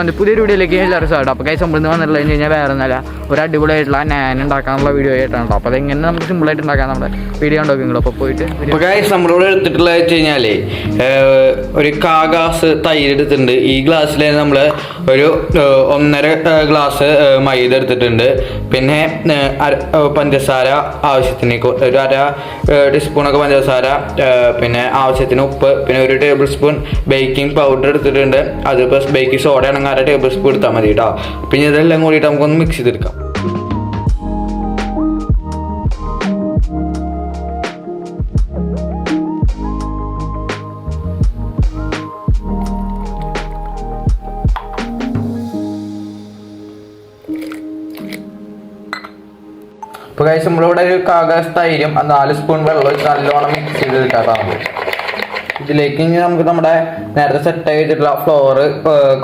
എന്റെ പുതിയൊരു വീഡിയോയിലേക്ക് എല്ലാവരും സ്വാഗതം. അപ്പോൾ കൈ സംബന്ധം വന്നിട്ടുള്ള കഴിഞ്ഞ് കഴിഞ്ഞാൽ വേറെ ഒന്നല്ല ഒരു അടിപൊളിയായിട്ടുള്ള ഞാൻ ഉണ്ടാക്കാനുള്ള വീഡിയോ ആയിട്ടാണ് അപ്പോൾ അതെങ്ങനെ നമുക്ക് സിമ്പിളായിട്ട് ഉണ്ടാക്കാൻ നമ്മുടെ വീഡിയോ ഉണ്ടാക്കി നിങ്ങൾ? അപ്പോൾ പോയിട്ട് അപ്പോൾ ഗൈസ് നമ്മളിവിടെ എടുത്തിട്ടുള്ള വെച്ച് കഴിഞ്ഞാലേ ഏഹ്, ഒരു കാഗാസ് തൈര് എടുത്തിട്ടുണ്ട്. ഈ ഗ്ലാസ്സിൽ നമ്മൾ ഒരു ഒന്നര ഗ്ലാസ് മൈദ എടുത്തിട്ടുണ്ട്. പിന്നെ പഞ്ചസാര ആവശ്യത്തിന് ഒരു അര ടീസ്പൂണൊക്കെ പഞ്ചസാര പിന്നെ ആവശ്യത്തിന് ഉപ്പ് പിന്നെ ഒരു ടേബിൾ സ്പൂൺ ബേക്കിംഗ് പൗഡർ എടുത്തിട്ടുണ്ട് അതിപ്പോൾ ബേക്കിംഗ് സോഡ ആണെങ്കിൽ അര ടേബിൾ സ്പൂൺ എടുത്താൽ മതി കേട്ടോ പിന്നെ ഇതെല്ലാം കൂടിയിട്ട് നമുക്കൊന്ന് മിക്സ് ചെയ്തെടുക്കാം. ഇപ്പോൾ കഴിച്ച് നമ്മളിവിടെ ഒരു കാഗസ് തൈരും നാല് സ്പൂൺ വെള്ളം ഒഴിച്ച് നല്ലോണം മിക്സ് ചെയ്ത് എടുക്കാത്ത ഇതിലേക്ക് ഇനി നമുക്ക് നമ്മുടെ നേരത്തെ സെറ്റ് ആയിട്ടുള്ള ഫ്ലോർ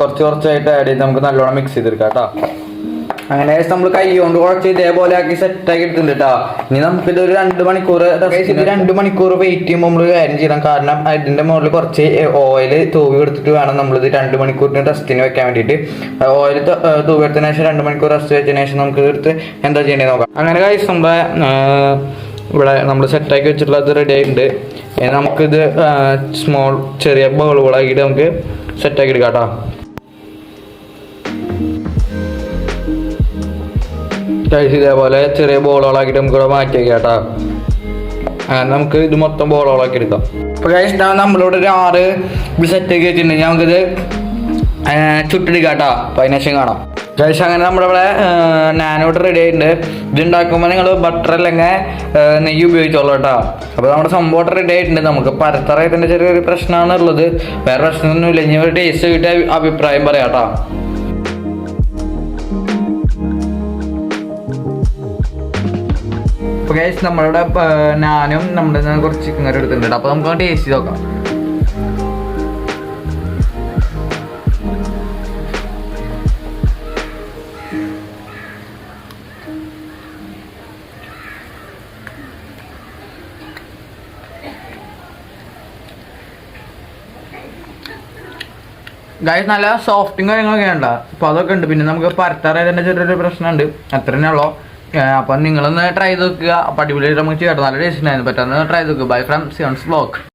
കുറച്ച് കുറച്ചായിട്ട് ആഡ് ചെയ്ത് നമുക്ക് നല്ലോണം മിക്സ് ചെയ്തെടുക്കാം കേട്ടോ അങ്ങനെ നമ്മൾ കൈ കൊണ്ട് ഇതേപോലെ ആക്കി സെറ്റ് ആക്കി എടുത്തിട്ടുണ്ട് കേട്ടോ ഇനി നമുക്ക് ഇതൊരു രണ്ട് മണിക്കൂർ ഇത് രണ്ട് മണിക്കൂർ വെയിറ്റ് ചെയ്യുമ്പോൾ നമ്മൾ കാര്യം ചെയ്യണം. കാരണം അതിന്റെ മുകളിൽ കുറച്ച് ഓയിൽ തൂവി എടുത്തിട്ട് വേണം നമ്മൾ ഇത് രണ്ട് മണിക്കൂറിന് റെസ്റ്റിന് വെക്കാൻ വേണ്ടിയിട്ട്. ഓയിൽ തൂവി എടുത്തതിന് ശേഷം രണ്ട് മണിക്കൂർ റെസ്റ്റ് വെച്ചതിന് ശേഷം നമുക്ക് എടുത്ത് എന്താ ചെയ്യേണ്ടത് നോക്കാം. അങ്ങനെ കഴിച്ചുമ്പോ നമ്മുടെ ഇവിടെ നമ്മൾ സെറ്റാക്കി വെച്ചിട്ടുള്ളത് റെഡി ആയിട്ടുണ്ട്. നമുക്കിത് സ്മോൾ ചെറിയ ബോളുകളാക്കിയിട്ട് നമുക്ക് സെറ്റാക്കി എടുക്കാം കേട്ടോ കഴിച്ച് ഇതേപോലെ ചെറിയ ബോളുകളാക്കിയിട്ട് നമുക്ക് ഇവിടെ മാറ്റി കേട്ടോ അങ്ങനെ നമുക്ക് ഇത് മൊത്തം ബോളുകളാക്കി എടുക്കാം. അപ്പോൾ കഴിച്ച് നമ്മളിവിടെ ഒരു ആറ് സെറ്റ് ആക്കി വെച്ചിട്ടുണ്ടെങ്കിൽ നമുക്കിത് ചുട്ടെടുക്കാം കേട്ടോ അതിനുശേഷം കാണാം. കഴിച്ച് അങ്ങനെ നമ്മളിവിടെ നാനോട്ട് റെഡി ആയിട്ടുണ്ട്. ഇത് ഉണ്ടാക്കുമ്പോൾ നിങ്ങൾ ബട്ടർ അല്ലെങ്കിൽ നെയ്യ് ഉപയോഗിച്ചോളൂ കേട്ടോ. അപ്പോൾ നമ്മുടെ സംഭവം റെഡി ആയിട്ടുണ്ട്. നമുക്ക് പരത്തറയത്തിന്റെ ചെറിയൊരു പ്രശ്നമാണ് ഉള്ളത്. വേറെ പ്രശ്നമൊന്നുമില്ല. ഇനി ഒരു ടേസ്റ്റ് കിട്ടിയ അഭിപ്രായം പറയാം കേട്ടോ. അപ്പോൾ ഗൈസ് നമ്മളിവിടെ നാനും നമ്മുടെ കുറച്ച് ചിക്കൻ കറി എടുത്തിട്ടുണ്ട്. അപ്പോൾ നമുക്ക് ടേസ്റ്റ് നോക്കാം. ഗൈസ് നല്ല സോഫ്റ്റും കാര്യങ്ങളൊക്കെ ഉണ്ട്? അപ്പൊ അതൊക്കെ ഉണ്ട്. പിന്നെ നമുക്ക് പരത്താറായതിന്റെ ചെറിയൊരു പ്രശ്നമുണ്ട്. അത്ര തന്നെയുള്ളൂ അപ്പം നിങ്ങളൊന്ന് ട്രൈ ചെയ്ത് നോക്കുക. അപ്പം അടിപൊളിയായിട്ട് നമുക്ക് ചെയ്യാം. നല്ല ടേസ്റ്റ് ഉണ്ടായിരുന്നു. പറ്റാന്ന് ട്രൈ ചെയ്ത് നോക്കുക ബൈ ഫ്രം സിയോൺസ് ബ്ലോക്ക്